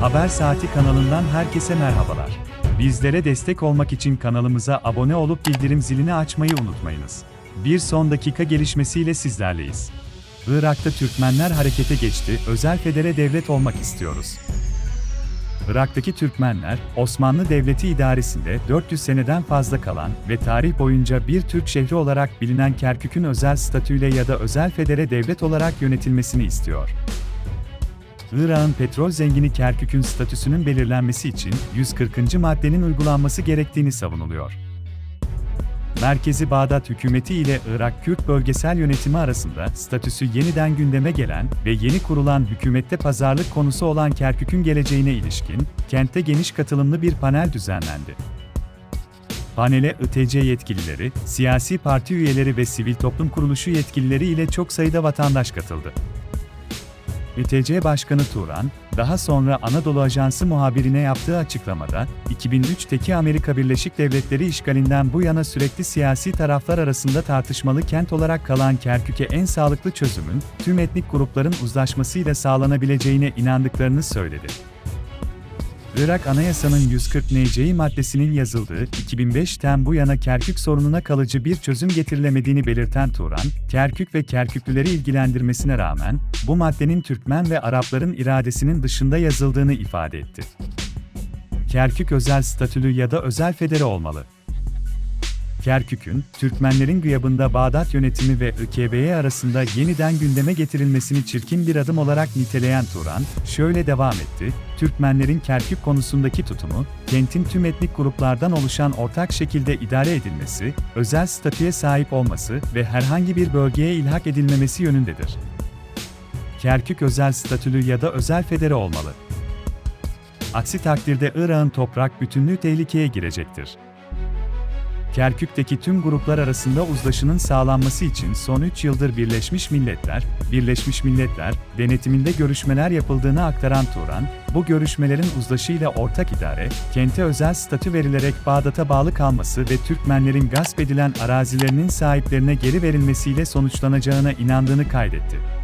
Haber Saati kanalından herkese merhabalar. Bizlere destek olmak için kanalımıza abone olup bildirim zilini açmayı unutmayınız. Bir son dakika gelişmesiyle sizlerleyiz. Irak'ta Türkmenler harekete geçti, özel federe devlet olmak istiyoruz. Irak'taki Türkmenler, Osmanlı Devleti idaresinde 400 seneden fazla kalan ve tarih boyunca bir Türk şehri olarak bilinen Kerkük'ün özel statüyle ya da özel federe devlet olarak yönetilmesini istiyor. Irak'ın petrol zengini Kerkük'ün statüsünün belirlenmesi için 140. maddenin uygulanması gerektiğini savunuluyor. Merkezi Bağdat hükümeti ile Irak Kürt bölgesel yönetimi arasında statüsü yeniden gündeme gelen ve yeni kurulan hükümette pazarlık konusu olan Kerkük'ün geleceğine ilişkin, kentte geniş katılımlı bir panel düzenlendi. Panele ITC yetkilileri, siyasi parti üyeleri ve sivil toplum kuruluşu yetkilileri ile çok sayıda vatandaş katıldı. İTC Başkanı Turan, daha sonra Anadolu Ajansı muhabirine yaptığı açıklamada, 2003'teki Amerika Birleşik Devletleri işgalinden bu yana sürekli siyasi taraflar arasında tartışmalı kent olarak kalan Kerkük'e en sağlıklı çözümün, tüm etnik grupların uzlaşmasıyla sağlanabileceğine inandıklarını söyledi. Irak Anayasa'nın 140 NC'yi maddesinin yazıldığı 2005'ten bu yana Kerkük sorununa kalıcı bir çözüm getirilemediğini belirten Turan, Kerkük ve Kerküklüleri ilgilendirmesine rağmen, bu maddenin Türkmen ve Arapların iradesinin dışında yazıldığını ifade etti. Kerkük özel statülü ya da özel federe olmalı. Kerkük'ün, Türkmenlerin gıyabında Bağdat yönetimi ve IKB'ye arasında yeniden gündeme getirilmesini çirkin bir adım olarak niteleyen Turan, şöyle devam etti, Türkmenlerin Kerkük konusundaki tutumu, kentin tüm etnik gruplardan oluşan ortak şekilde idare edilmesi, özel statüye sahip olması ve herhangi bir bölgeye ilhak edilmemesi yönündedir. Kerkük özel statülü ya da özel federe olmalı. Aksi takdirde Irak'ın toprak bütünlüğü tehlikeye girecektir. Kerkük'teki tüm gruplar arasında uzlaşının sağlanması için son 3 yıldır Birleşmiş Milletler, Birleşmiş Milletler denetiminde görüşmeler yapıldığını aktaran Turan, bu görüşmelerin uzlaşıyla ortak idare, kente özel statü verilerek Bağdat'a bağlı kalması ve Türkmenlerin gasp edilen arazilerinin sahiplerine geri verilmesiyle sonuçlanacağına inandığını kaydetti.